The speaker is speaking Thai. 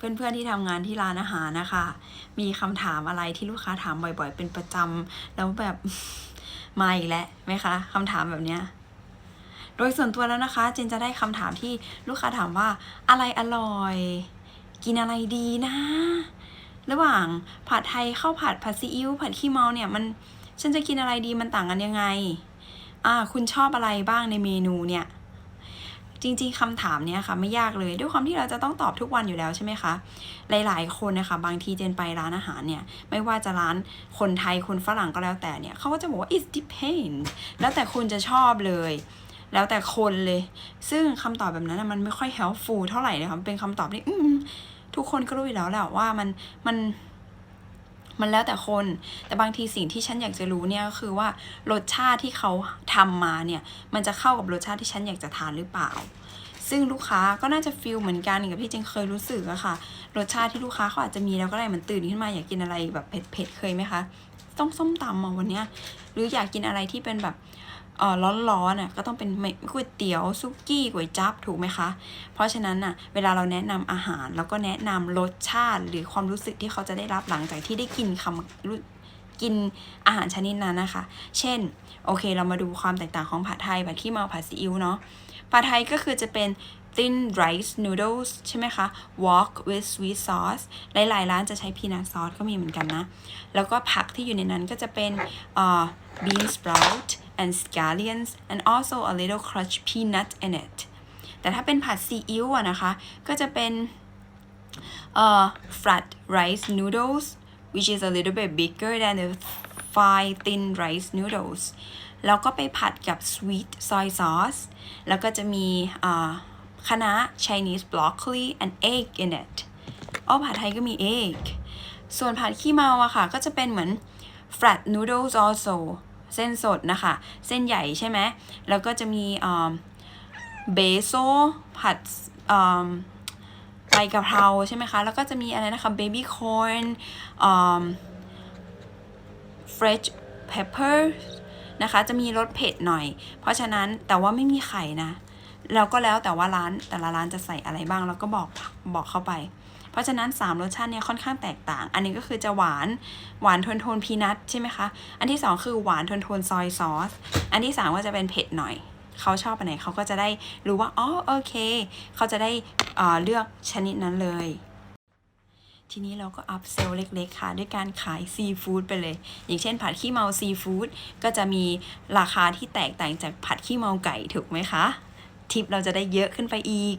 เพื่อนๆที่ทำงานที่ร้านอาหารนะคะ มีคำถามอะไรที่ลูกค้าถามบ่อยๆ เป็นประจำแล้วแบบมาอีกแล้วไหมคะคำถามแบบเนี้ยโดยส่วนตัวแล้วนะคะเจนจะได้คำถามที่ลูกค้าถามว่าอะไรอร่อย กินอะไรดีนะ ระหว่างผัดไทยข้าวผัดผัดซีอิ๊วผัดขี้เมาเนี่ยมันฉันจะกินอะไรดีมันต่างกันยังไง อ่า คุณชอบอะไรบ้างในเมนูเนี่ย จริง ๆคำถามเนี้ยค่ะไม่ยากเลยด้วยความที่เราจะต้องตอบทุกวันอยู่แล้วใช่ไหมคะ หลายๆ คนนะคะบางทีเจนไปร้านอาหารเนี่ยไม่ว่าจะร้านคนไทยคนฝรั่งก็แล้วแต่เนี่ยเขาก็จะบอกว่า it depends แล้วแต่คุณจะชอบเลยแล้วแต่คนเลย ซึ่งคำตอบแบบนั้นมันไม่ค่อย helpful เท่าไหร่เลยค่ะเป็นคำตอบที่อืทุกคนก็รู้อยู่แล้วแหละว่ามันมัน มันแล้วแต่คน แต่บางทีสิ่งที่ฉันอยากจะรู้เนี่ยก็คือว่ารสชาติที่เขาทำมาเนี่ยมันจะเข้ากับรสชาติที่ฉันอยากจะทานหรือเปล่า ซึ่งลูกค้าก็น่าจะฟีลเหมือนกันกับที่เจงเคยรู้สึกอะค่ะ รสชาติที่ลูกค้าเขาอาจจะมีแล้วก็ได้เหมือนตื่นขึ้นมาอยากกินอะไรแบบเผ็ดๆเคยไหมคะ ต้องส้มตำมาวันเนี้ยหรืออยากกินอะไรที่เป็นแบบ ร้อนๆน่ะก็ต้องเป็นไม่ก๋วยเตี๋ยวซุกี้ก๋วยจั๊บถูกไหมคะ เพราะฉะนั้นน่ะเวลาเราแนะนำอาหารแล้วก็แนะนำรสชาติ หรือความรู้สึกที่เขาจะได้รับหลังจากที่ได้กินคำกินอาหารชนิดนั้นนะคะ เช่นโอเค เรามาดูความแตกต่างของผัดไทยผัดขี้เมาผัดซีอิ๊วเนาะผัดไทยก็คือจะเป็น thin rice noodles ใช่ไหมคะ wok with sweet sauce หลายๆ ร้านจะใช้ peanut sauce ก็มีเหมือนกันนะ แล้วก็ผักที่อยู่ในนั้นก็จะเป็นเอ่อ bean sprout and scallions and also a little crushed peanut in it แต่ถ้าเป็นผัดซีอิ๊วอะนะคะ ก็จะเป็นเอ่อ flat rice noodles which is a little bit bigger than the fine thin rice noodles แล้วก็ไปผัดกับ sweet soy sauce แล้วก็จะมีอ่อคะน้า Chinese broccoli and egg in it อ้อผัดไทยก็มี egg ส่วนผัดขี้เมาอะค่ะ ก็จะเป็นเหมือน flat noodles also เส้นสดนะคะ เส้นใหญ่ใช่ไหมแล้วก็จะมีเบโซผัดใบกะเพราใช่ไหมคะ แล้วก็จะมีอะไรนะคะ baby corn อืม fresh pepper นะคะ จะมีรสเผ็ดหน่อย เพราะฉะนั้นแต่ว่าไม่มีไข่นะ แล้วก็แล้วแต่ว่าร้านแต่ละร้านจะใส่อะไรบ้าง แล้วก็บอกบอกเข้าไป เพราะฉะนั้น 3 รสชาติเนี่ยค่อนข้างแตกต่าง อันนี้ก็คือจะหวานหวานโทนโทนพีนัทใช่ไหมคะ อันที่ 2 คือหวานโทนโทนซอยซอส อันที่ 3 ก็จะเป็นเผ็ดหน่อย เขาชอบอันไหนเขาก็จะได้รู้ว่า อ๋อ โอเค เขาจะได้เอ่อเลือกชนิดนั้นเลย ทีนี้เราก็อัพเซลเล็กๆค่ะ ด้วยการขายซีฟู้ดไปเลย อย่างเช่นผัดขี้เมาซีฟู้ดก็จะมีราคาที่แตกต่างจากผัดขี้เมาไก่ถูกไหมคะ ทิปเราจะได้เยอะขึ้นไปอีก